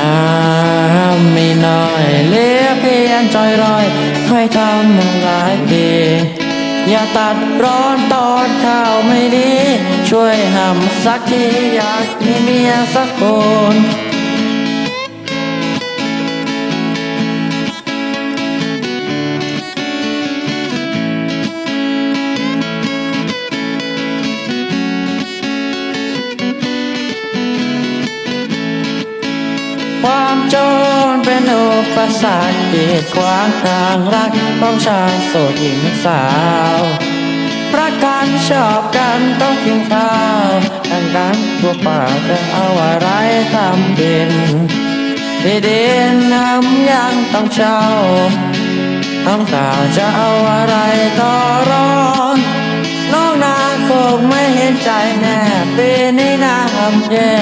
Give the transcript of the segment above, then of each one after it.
น้ำไม่น้อยเหลือเพียงจอยรอยค่อยทำมาหลายปีอย่าตัดร้อนตอนข้าวไม่ดี ช่วยห้ำสักทีอยากมีเมียสักคน ความจนเป็นอุปสรรคกีดขวางทางรักของชายโสดหญิงสาวรักกันชอบกันต้องกินข้าวดังกันตัวป่าจะเอาอะไรทำกินที่ดินน้ำยังต้องเช่าน้ำตาจะเอาอะไรต่อรองน้องนาคงไม่เห็นใจแน่ปีนี้น้ำแย่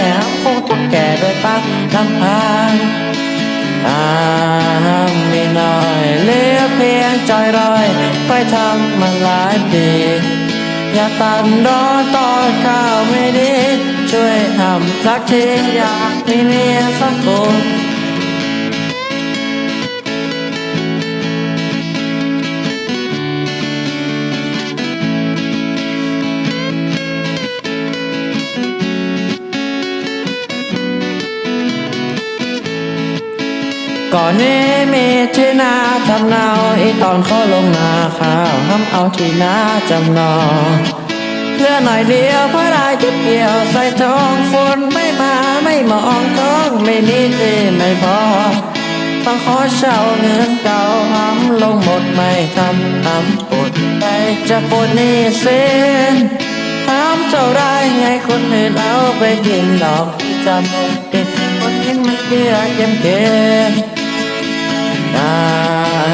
คง ก่โดยปักลำพังน้ำมีน้อยเหลือเพียงจอยรอยไปทำมาหลายปีอย่าตันรอตอนข้าวไม่ดี ช่วยทำสักทีอยากมีเมียสักคน ก่อนนี้มีที่นาทำนาอีตอนเขาลงนาข้าวห้ามเอาที่นาจำนองเพื่อหน่อยเดียวเพื่อได้จุดเดียวใส่ทองฝนไม่มาไม่มองท้องไม่มีที่ไม่พอต้องขอเช่าเงินเก่าห้ามลงหมดไม่ทำทำปวดใจจะปวดนี่เส้นถามเท่าไรไงคนอื่นเอาไปกินดอกที่จำไม่ติดคนนี้มันเกลือเค็มเค็ม น้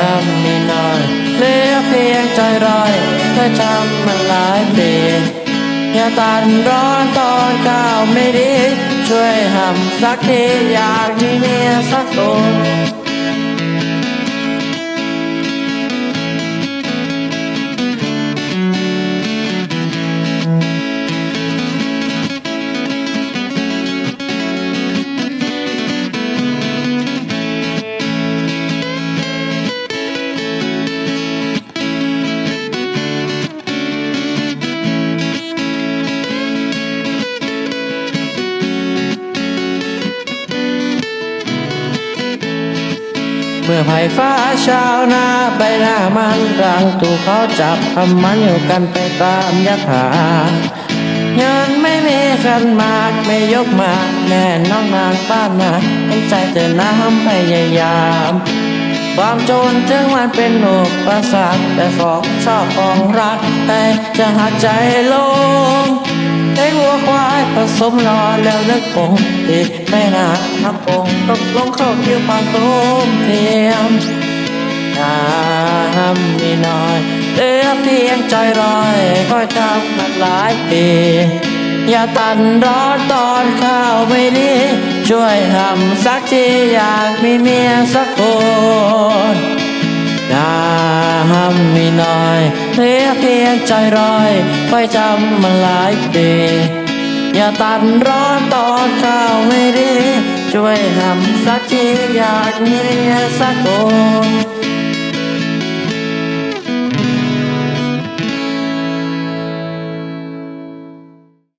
ำมีน้อยเหลือเพียงใจรอยเธอจำมันหลายปีอย่าตันร้อนตอนก้าวไม่ดี ช่วยหำสักทีอยากมีเมียสักคน มื่อไผ่ฟ้าชาวนาใบหน้ามันรังถูเขาจับทำมันอยู่กันไปตามยักหาเงินไม่มีขันมากไม่ยกมาแน่น้องนางบ้านนาเห็นใจเธอน้ำพยายามความจนถึงมันเป็นอุประสรรคแต่ของชอบของรักแต่จะหักใจลงได้วัวควา ผสมรอแล้วนึกปงติดไม่นานนับปงตกลงเข้าคิวปากต้มเทียมน้ำมีน้อยเหลือเพียงใจรอยคอยทำมันหลายปีอย่าตันร้อนตอนข้าวไม่ดีช่วยทำสักทีอยากมีเมียสักคนน้ำมีน้อยเหลือเพียงใจรอยคอยจำมันหลายปี อย่าตันร้อนตอนข้าวไม่ดี ช่วยทำสักทีอยากมีเมียสักคน